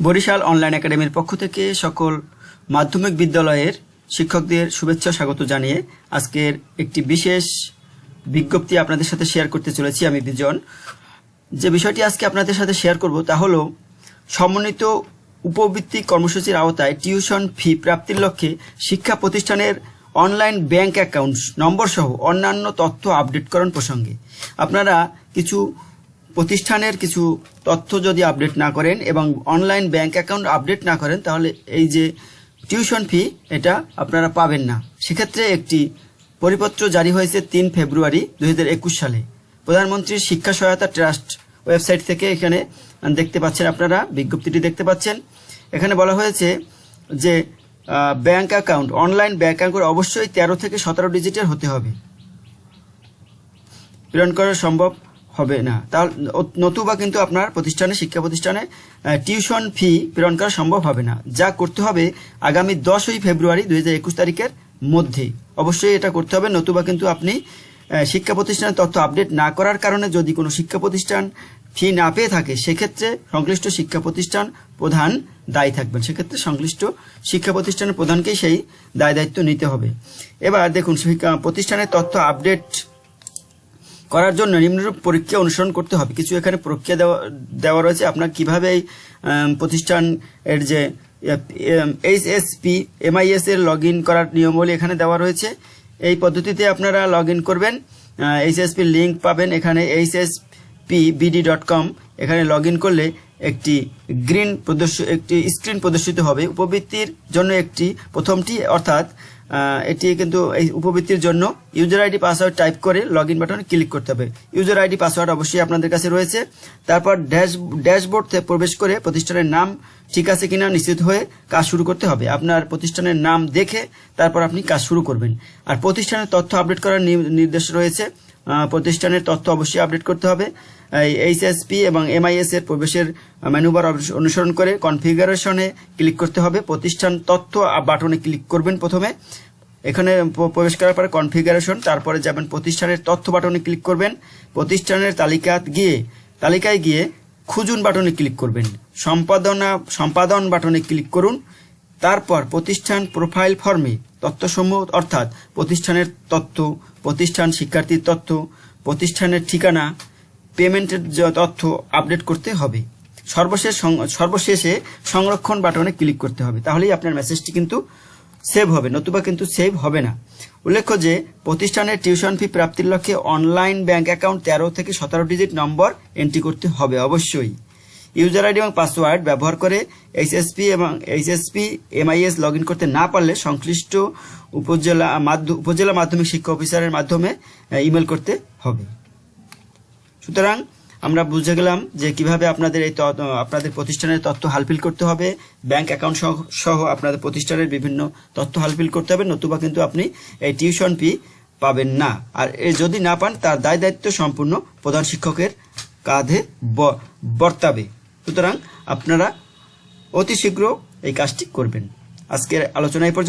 Barishal online একাডেমির পক্ষ থেকে সকল মাধ্যমিক বিদ্যালয়ের শিক্ষকদের শুভেচ্ছা স্বাগত জানিয়ে আজকের একটি বিশেষ বিজ্ঞপ্তি আপনাদের সাথে শেয়ার করতে চলেছি আমি বিজন। যে বিষয়টি আজকে আপনাদের সাথে শেয়ার করব তা হলো, সমন্বিত উপবৃত্তি কর্মসূচির আওতায় টিউশন ফি প্রাপ্তির লক্ষ্যে শিক্ষা প্রতিষ্ঠানের অনলাইন ব্যাংক অ্যাকাউন্ট নম্বর সহ অন্যান্য তথ্য আপডেট আপডেটকরণ প্রসঙ্গে। আপনারা কিছু প্রতিষ্ঠানের কিছু তথ্য যদি আপডেট না করেন এবং অনলাইন ব্যাংক অ্যাকাউন্ট আপডেট না করেন, তাহলে এই যে টিউশন ফি, এটা আপনারা পাবেন না। সেক্ষেত্রে একটি পরিপত্র জারি হয়েছে তিন ফেব্রুয়ারি দু হাজার একুশ সালে। প্রধানমন্ত্রীর শিক্ষা সহায়তা ট্রাস্ট ওয়েবসাইট থেকে এখানে দেখতে পাচ্ছেন আপনারা, বিজ্ঞপ্তিটি দেখতে পাচ্ছেন। এখানে বলা হয়েছে যে bank account, online bank account অবশ্যই তেরো থেকে সতেরো ডিজিটের হতে হবে। প্রেরণ করা সম্ভব হবে না। তাহলে নতুবা কিন্তু আপনার প্রতিষ্ঠানে, শিক্ষা প্রতিষ্ঠানে টিউশন ফি প্রেরণ করা সম্ভব হবে না। যা করতে হবে আগামী দশই ফেব্রুয়ারি দুই হাজার একুশ তারিখের মধ্যে অবশ্যই এটা করতে হবে, নতুবা কিন্তু আপনি শিক্ষা প্রতিষ্ঠানের তথ্য আপডেট না করার কারণে যদি কোনো শিক্ষা প্রতিষ্ঠান ফি না পেয়ে থাকে, সেক্ষেত্রে সংশ্লিষ্ট শিক্ষা প্রতিষ্ঠান প্রধান দায়ী থাকবেন। সেক্ষেত্রে সংশ্লিষ্ট শিক্ষা প্রতিষ্ঠানের প্রধানকেই সেই দায় দায়িত্ব নিতে হবে। এবার দেখুন, শিক্ষা প্রতিষ্ঠানের তথ্য আপডেট করার জন্য নিম্নরূপ পরীক্ষা অনুসরণ করতে হবে। কিছু এখানে প্রক্রিয়া দেওয়া দেওয়া রয়েছে। আপনার কীভাবে এই প্রতিষ্ঠান এর যে এইচ এস পি এমআইএস এর লগ ইন করার নিয়মাবলী এখানে দেওয়া রয়েছে। এই পদ্ধতিতে আপনারা লগ ইন করবেন এইচ এস পি লিঙ্ক পাবেন এখানে, H S P BD dot com. এখানে লগ ইন করলে একটি গ্রিন প্রদর্শ, একটি স্ক্রিন প্রদর্শিত হবে। উপবৃত্তির জন্য একটি প্রথমটি, অর্থাৎ এটি কিন্তু এই উপবৃত্তির জন্য ইউজার আইডি পাসওয়ার্ড টাইপ করে লগ ইন বাটনে ক্লিক করতে হবে। ইউজার আইডি পাসওয়ার্ড অবশ্যই আপনাদের কাছে রয়েছে। তারপর ড্যাশ ড্যাশবোর্ড প্রবেশ করে প্রতিষ্ঠানের নাম ঠিক আছে কিনা নিশ্চিত হয়ে কাজ শুরু করতে হবে। আপনার প্রতিষ্ঠানের নাম দেখে তারপর আপনি কাজ শুরু করবেন। আর প্রতিষ্ঠানের তথ্য আপডেট করার নির্দেশ রয়েছে। প্রতিষ্ঠানের তথ্য অবশ্যই আপডেট করতে হবে। এইচএসপি এবং এমআইএস এর প্রবেশের মেনুবার অনুসরণ করে কনফিগারেশনে ক্লিক করতে হবে। প্রতিষ্ঠান তথ্য বাটনে ক্লিক করবেন প্রথমে। এখানে প্রবেশ করার পরে কনফিগারেশন তারপরে যাবেন প্রতিষ্ঠানের তথ্য বাটনে ক্লিক করবেন। প্রতিষ্ঠানের তালিকা গিয়ে, তালিকায় গিয়ে খুঁজুন বাটনে ক্লিক করবেন। সম্পাদনা, সম্পাদন বাটনে ক্লিক করুন। তারপর প্রতিষ্ঠান প্রোফাইল ফর্মে তথ্যসমূহ, অর্থাৎ প্রতিষ্ঠানের তথ্য প্রতিষ্ঠান, শিক্ষার্থীর তথ্য, প্রতিষ্ঠানের ঠিকানা, পেমেন্টের তথ্য আপডেট করতে হবে। সর্বশেষ সর্বশেষে সংরক্ষণ বাটনে ক্লিক করতে হবে। তাহলেই আপনার মেসেজটি কিন্তু সেভ হবে, নতুবা কিন্তু সেভ হবে না। উল্লেখ্য যে, প্রতিষ্ঠানের টিউশন ফি প্রাপ্তির লক্ষ্যে অনলাইন ব্যাংক অ্যাকাউন্ট তেরো থেকে সতেরো ডিজিট নম্বর এন্ট্রি করতে হবে অবশ্যই। ইউজার আইডি এবং পাসওয়ার্ড ব্যবহার করে এইচএসপি এবং এইচএসপি এমআইএস লগ করতে না পারলে সংশ্লিষ্ট উপজেলা উপজেলা মাধ্যমিক শিক্ষা অফিসারের মাধ্যমে ইমেল করতে হবে। সুতরাং আমরা বুঝে গেলাম যে কীভাবে আপনাদের এই আপনাদের প্রতিষ্ঠানের তথ্য হালফিল করতে হবে। ব্যাংক অ্যাকাউন্ট সহ আপনাদের প্রতিষ্ঠানের বিভিন্ন তথ্য হালফিল করতে হবে। নতুবা কিন্তু আপনি এই টিউশন ফি পাবেন না। আর এ যদি না পান, তার দায় দায়িত্ব সম্পূর্ণ প্রধান শিক্ষকের কাঁধে বর্তাবে। সুতরাং আপনারা অতি শীঘ্র এই কাজটি করবেন। আজকের আলোচনা এই পর্যন্ত।